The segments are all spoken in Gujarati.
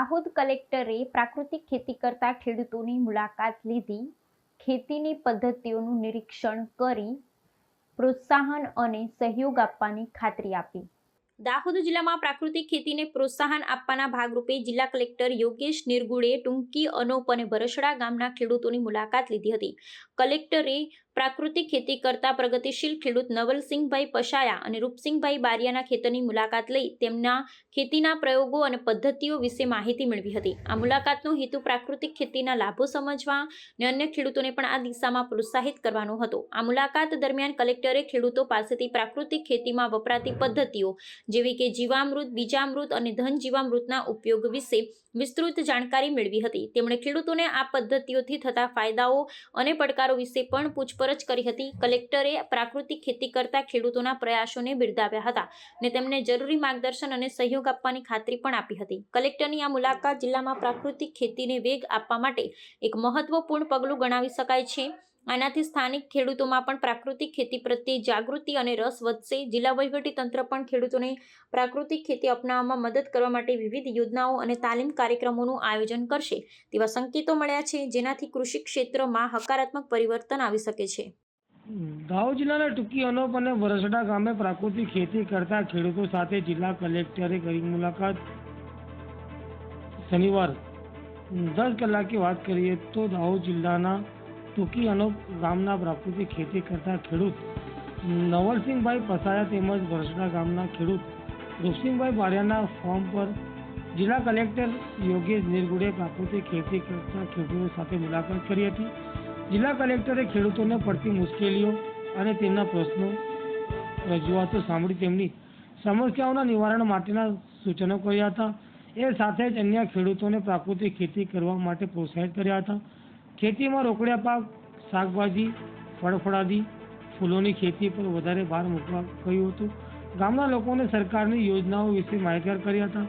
દાહોદ કલેક્ટરે પ્રાકૃતિક ખેતી કરતા ખેડૂતોની મુલાકાત લીધી. ખેતીની પદ્ધતિઓનું નિરીક્ષણ કરી પ્રોત્સાહન અને સહયોગ આપવાની ખાતરી આપી. દાહોદ જિલ્લામાં પ્રાકૃતિક ખેતીને પ્રોત્સાહન આપવાના ભાગરૂપે જિલ્લા કલેક્ટર યોગેશ નિરગુડે ટૂંકી અનોપ અને ભરસડા ગામના ખેડૂતોની મુલાકાત લીધી હતી. કલેક્ટરે પ્રાકૃતિક ખેતી કરતા પ્રગતિશીલ ખેડૂત નવલસિંહભાઈ પશાયા અને રૂપસિંહભાઈ બારિયાના ખેતરની મુલાકાત લઈ તેમના ખેતીના પ્રયોગો અને પદ્ધતિઓ વિશે માહિતી મેળવી હતી. આ મુલાકાતનો હેતુ પ્રાકૃતિક ખેતીના લાભો સમજવા અને અન્ય ખેડૂતોને પણ આ દિશામાં પ્રોત્સાહિત કરવાનો હતો. આ મુલાકાત દરમિયાન કલેક્ટરે ખેડૂતો પાસેથી પ્રાકૃતિક ખેતીમાં વપરાતી પદ્ધતિઓ જેવી કે જીવામૃત, બીજામૃત અને ધન જીવામૃતના ઉપયોગ વિશે વિસ્તૃત જાણકારી મેળવી હતી. તેમણે ખેડૂતોને આ પદ્ધતિઓથી થતા ફાયદાઓ અને પડકારો વિશે પણ પૂછપરછ કરી હતી. કલેક્ટરે પ્રાકૃતિક ખેતી કરતા ખેડૂતોના પ્રયાસોને બિરદાવ્યા હતા અને તેમને જરૂરી માર્ગદર્શન અને સહયોગ આપવાની ખાતરી પણ આપી હતી. કલેક્ટરની આ મુલાકાત જિલ્લામાં પ્રાકૃતિક ખેતીને વેગ આપવા માટે એક મહત્વપૂર્ણ પગલું ગણાવી શકાય છે. આનાથી સ્થાનિક ખેડૂતોમાં પણ પ્રાકૃતિક ખેતી પ્રત્યે જાગૃતિ અને રસ વધશે. જિલ્લા તંત્ર પણ ખેડૂતોને પ્રાકૃતિક ખેતી અપનાવવામાં મદદ કરવા માટે વિવિધ યોજનાઓ અને તાલીમ કાર્યક્રમોનું આયોજન કરશે. તેવા સંકેતો મળ્યા છે, જેનાથી કૃષિ ક્ષેત્રમાં હકારાત્મક પરિવર્તન આવી શકે છે. દાહોદ જિલ્લાના ટૂંકી અનોપ અને વરસડા ગામે પ્રાકૃતિક ખેતી કરતા ખેડૂતો સાથે જિલ્લા કલેક્ટરે કરી મુલાકાત. શનિવાર દસ કલાકે વાત કરીએ તો દાહોદ જિલ્લાના ટૂંકી અનોપ ગામના પ્રાકૃતિક ખેતી કરતા ખેડૂત નવલસિંહભાઈ પસાયા તેમજ વરસડા ગામના ખેડૂત રૂપસિંહભાઈ બારિયાના ફોર્મ પર જિલ્લા કલેક્ટર યોગેશ નિરગુડે પ્રાકૃતિક ખેતી કરતા ખેડૂતો સાથે મુલાકાત કરી હતી. જિલ્લા કલેક્ટરે ખેડૂતોને પડતી મુશ્કેલીઓ અને તેમના પ્રશ્નો રજૂઆતો સાંભળી તેમની સમસ્યાઓના નિવારણ માટેના સૂચનો કર્યા હતા. એ સાથે જ અન્ય ખેડૂતોને પ્રાકૃતિક ખેતી કરવા માટે પ્રોત્સાહિત કર્યા હતા. ખેતીમાં રોકડિયા પાક શાકભાજી, ફળફળાદી, ફૂલોની ખેતી પર વધારે ભાર મૂકવા કહ્યું હતું. ગામના લોકોને સરકારની યોજનાઓ વિશે માહિતગાર કર્યા હતા.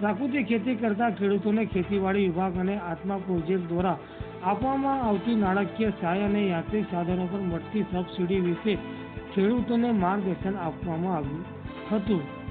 પ્રાકૃતિક ખેતી કરતા ખેડૂતોને ખેતીવાડી વિભાગ અને આત્મા પ્રોજેક્ટ દ્વારા આપવામાં આવતી નાણાકીય સહાય અને યાંત્રિક સાધનો પર મળતી સબસિડી વિશે ખેડૂતોને માર્ગદર્શન આપવામાં આવ્યું હતું.